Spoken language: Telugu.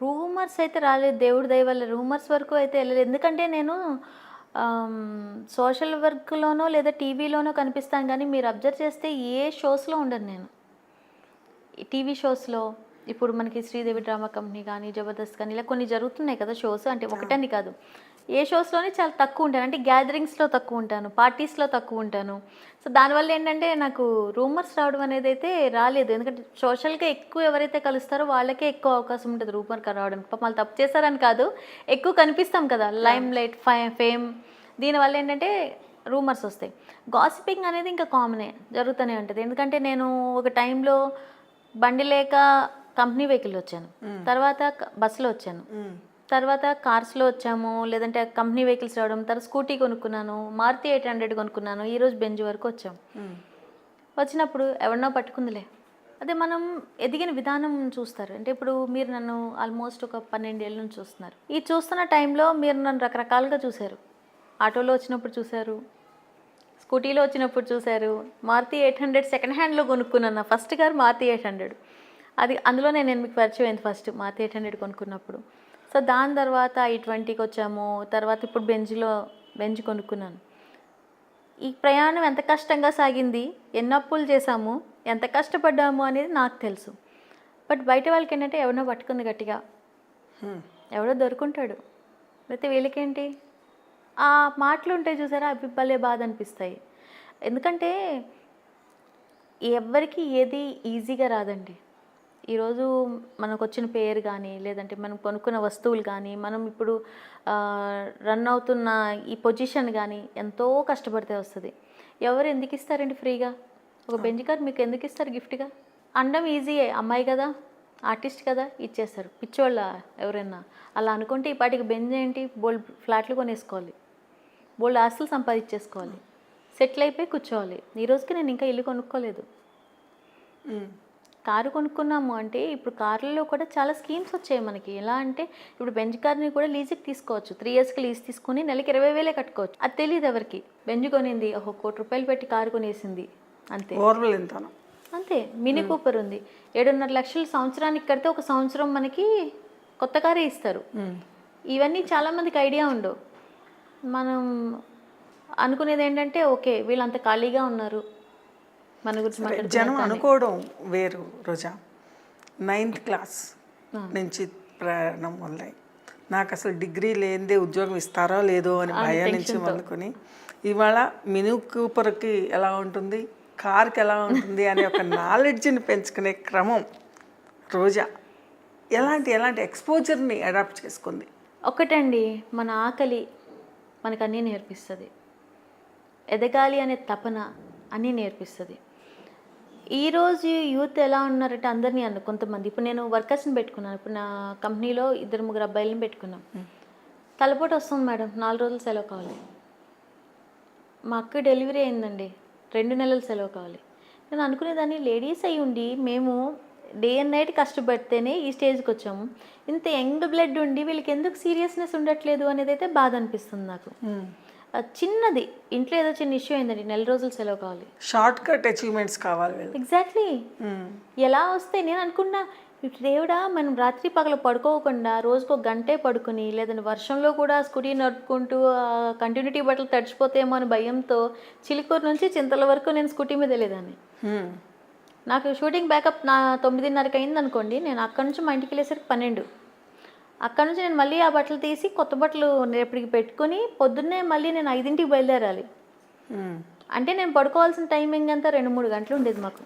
రూమర్స్ అయితే రాలేదు. దేవుడి దయ వల్ల రూమర్స్ వరకు అయితే వెళ్ళలేదు. ఎందుకంటే నేను సోషల్ వర్క్లోనో లేదా టీవీలోనో కనిపిస్తాను కానీ మీరు అబ్జర్వ్ చేస్తే ఏ షోస్లో ఉండను నేను. టీవీ షోస్లో ఇప్పుడు మనకి శ్రీదేవి డ్రామా కంపెనీ కానీ జబర్దస్త్ కానీ ఇలా కొన్ని జరుగుతున్నాయి కదా షోస్. అంటే ఒకటని కాదు. ఏ షోస్లోనే చాలా తక్కువ ఉంటాను. అంటే గ్యాదరింగ్స్లో తక్కువ ఉంటాను. పార్టీస్లో తక్కువ ఉంటాను. సో దానివల్ల ఏంటంటే నాకు రూమర్స్ రావడం అనేది అయితే రాలేదు. ఎందుకంటే సోషల్గా ఎక్కువ ఎవరైతే కలుస్తారో వాళ్ళకే ఎక్కువ అవకాశం ఉంటుంది రూమర్ రావడానికి పాపం వాళ్ళు తప్పు చేశారని కాదు. ఎక్కువ కనిపిస్తాం కదా. లైమ్ లైట్ ఫేమ్ దీనివల్ల ఏంటంటే రూమర్స్ వస్తాయి. గాసిపింగ్ అనేది ఇంకా కామనే జరుగుతూనే ఉంటుంది. ఎందుకంటే నేను ఒక టైంలో బండి లేక కంపెనీ వెహికల్ వచ్చాను. తర్వాత క- బస్సులో వచ్చాను. తర్వాత కార్స్లో వచ్చాము లేదంటే కంపెనీ వెహికల్స్ రావడం తర్వాత స్కూటీ కొనుక్కున్నాను మారుతి ఎయిట్ హండ్రెడ్ కొనుక్కున్నాను ఈరోజు బెంజ్ వరకు వచ్చాం. వచ్చినప్పుడు ఎవరినో పట్టుకుందిలే. అదే మనం ఎదిగిన విధానం చూస్తారు. అంటే ఇప్పుడు మీరు నన్ను ఆల్మోస్ట్ ఒక పన్నెండేళ్ళ నుంచి చూస్తున్నారు. ఈ చూస్తున్న టైంలో మీరు నన్ను రకరకాలుగా చూశారు. ఆటోలో వచ్చినప్పుడు చూశారు స్కూటీలో వచ్చినప్పుడు చూశారు మారుతి ఎయిట్ హండ్రెడ్ సెకండ్ హ్యాండ్లో కొనుక్కున్నాను నా first car Maruti eight hundred. అది అందులో నేను మీకు పరిచయం అయింది ఫస్ట్ మారుతి ఎయిట్ హండ్రెడ్ కొనుక్కున్నప్పుడు. సో దాని తర్వాత ఈ ట్వంటీకి వచ్చాము. తర్వాత ఇప్పుడు బెంజ్లో బెంజ్ కొనుక్కున్నాను. ఈ ప్రయాణం ఎంత కష్టంగా సాగింది ఎన్ని అప్పులు చేశాము ఎంత కష్టపడ్డాము అనేది నాకు తెలుసు. బట్ బయట వాళ్ళకి ఏంటంటే ఎవరినో పట్టుకుంది గట్టిగా. ఎవడో దొరుకుంటాడు. అయితే వీళ్ళకేంటి? ఆ మాటలు ఉంటాయి చూసారా అవి భలే బాధ అనిపిస్తాయి. ఎందుకంటే ఎవరికి ఏది ఈజీగా రాదండి. ఈరోజు మనకు వచ్చిన పేరు కానీ లేదంటే మనం కొనుక్కున్న వస్తువులు కానీ మనం ఇప్పుడు రన్ అవుతున్న ఈ పొజిషన్ కానీ ఎంతో కష్టపడితే వస్తుంది. ఎవరు ఎందుకు ఇస్తారండి ఫ్రీగా? ఒక బెంచ్ కార్ మీకు ఎందుకు ఇస్తారు గిఫ్ట్గా? అండం ఈజీయే అమ్మాయి కదా ఆర్టిస్ట్ కదా ఇచ్చేస్తారు. పిచ్చోళ్ళ ఎవరైనా. అలా అనుకుంటే ఈ పాటికి బెంజ్ ఏంటి? బోల్డ్ ఫ్లాట్లు కొనేసుకోవాలి. బోల్డ్ ఆస్తులు సంపాదించేసుకోవాలి. సెటిల్ అయిపోయి కూర్చోవాలి. ఈ రోజుకి నేను ఇంకా ఇల్లు కొనుక్కోలేదు. కారు కొనుక్కున్నాము అంటే ఇప్పుడు కార్లలో కూడా చాలా స్కీమ్స్ వచ్చాయి మనకి. ఎలా అంటే ఇప్పుడు బెంజ్ కార్ని కూడా లీజుకి తీసుకోవచ్చు. త్రీ ఇయర్స్కి లీజ్ తీసుకొని నెలకి ఇరవై వేలే కట్టుకోవచ్చు. అది తెలియదు ఎవరికి. బెంజ్ కొనింది ఒక కోటి రూపాయలు పెట్టి కారు కొనేసింది. అంతే. అంతే. మినీ కూపర్ ఉంది. ఏడున్నర లక్షలు సంవత్సరానికి కడితే ఒక సంవత్సరం మనకి కొత్త కారే ఇస్తారు. ఇవన్నీ చాలామందికి ఐడియా ఉండవు మనం అనుకునేది ఏంటంటే ఓకే వీళ్ళంత ఖాళీగా ఉన్నారు. మన గురించి జనం అనుకోవడం వేరు రోజా. నైన్త్ క్లాస్ నుంచి ప్రయాణం మొదలై నాకు అసలు డిగ్రీ లేనిదే ఉద్యోగం ఇస్తారో లేదో అని భయం నుంచి మొదలుకొని ఇవాళ మినీ కూపర్కి ఎలా ఉంటుంది కార్కి ఎలా ఉంటుంది అనే ఒక నాలెడ్జ్ని పెంచుకునే క్రమం రోజా. ఎలాంటి ఎలాంటి ఎక్స్పోజర్ని అడాప్ట్ చేసుకుంది? ఒకటండి మన ఆకలి మనకు అన్నీ నేర్పిస్తుంది. ఎదగాలి అనే తపన అన్నీ నేర్పిస్తుంది. ఈరోజు యూత్ ఎలా ఉన్నారంటే అందరినీ అన్న కొంతమంది. ఇప్పుడు నేను వర్కర్స్ని పెట్టుకున్నాను. ఇప్పుడు నా కంపెనీలో ఇద్దరు ముగ్గురు అబ్బాయిలని పెట్టుకున్నాం. తలపోటు వస్తుంది మేడం. నాలుగు రోజులు సెలవు కావాలి. మా అక్క డెలివరీ అయిందండి. రెండు నెలలు సెలవు కావాలి. నేను అనుకునేదాన్ని లేడీస్ అయి ఉండి మేము డే అండ్ నైట్ కష్టపడితేనే ఈ స్టేజ్కి వచ్చాము ఇంత యంగ్ బ్లడ్ ఉండి వీళ్ళకి ఎందుకు సీరియస్నెస్ ఉండట్లేదు అనేది అయితే బాధ అనిపిస్తుంది నాకు. చిన్నది. ఇంట్లో ఏదో చిన్న ఇష్యూ అయిందండి. నెల రోజులు సెలవు కావాలి. షార్ట్ కట్ అచీవ్మెంట్స్ కావాలి ఎగ్జాక్ట్లీ ఎలా వస్తే నేను అనుకున్నా దేవుడా మనం రాత్రి పగలు పడుకోకుండా రోజుకు ఒక గంటే పడుకుని లేదంటే వర్షంలో కూడా స్కూటీ నడుపుకుంటూ కంటిన్యూటీ బట్టలు తడిచిపోతేమో అని భయంతో చిలుకూరు నుంచి చింతల వరకు నేను స్కూటీ మీద వెళ్ళేదాన్ని. Hmm. నాకు షూటింగ్ బ్యాకప్ నా తొమ్మిదిన్నరకి అయింది అనుకోండి నేను అక్కడ నుంచి మా ఇంటికి వెళ్ళేసరికి పన్నెండు. అక్కడ నుంచి నేను మళ్ళీ ఆ బట్టలు తీసి కొత్త బట్టలు రేపటికి పెట్టుకుని పొద్దున్నే మళ్ళీ నేను ఐదింటికి బయలుదేరాలి. అంటే నేను పడుకోవాల్సిన టైమింగ్ అంతా రెండు మూడు గంటలు ఉండేది మాకు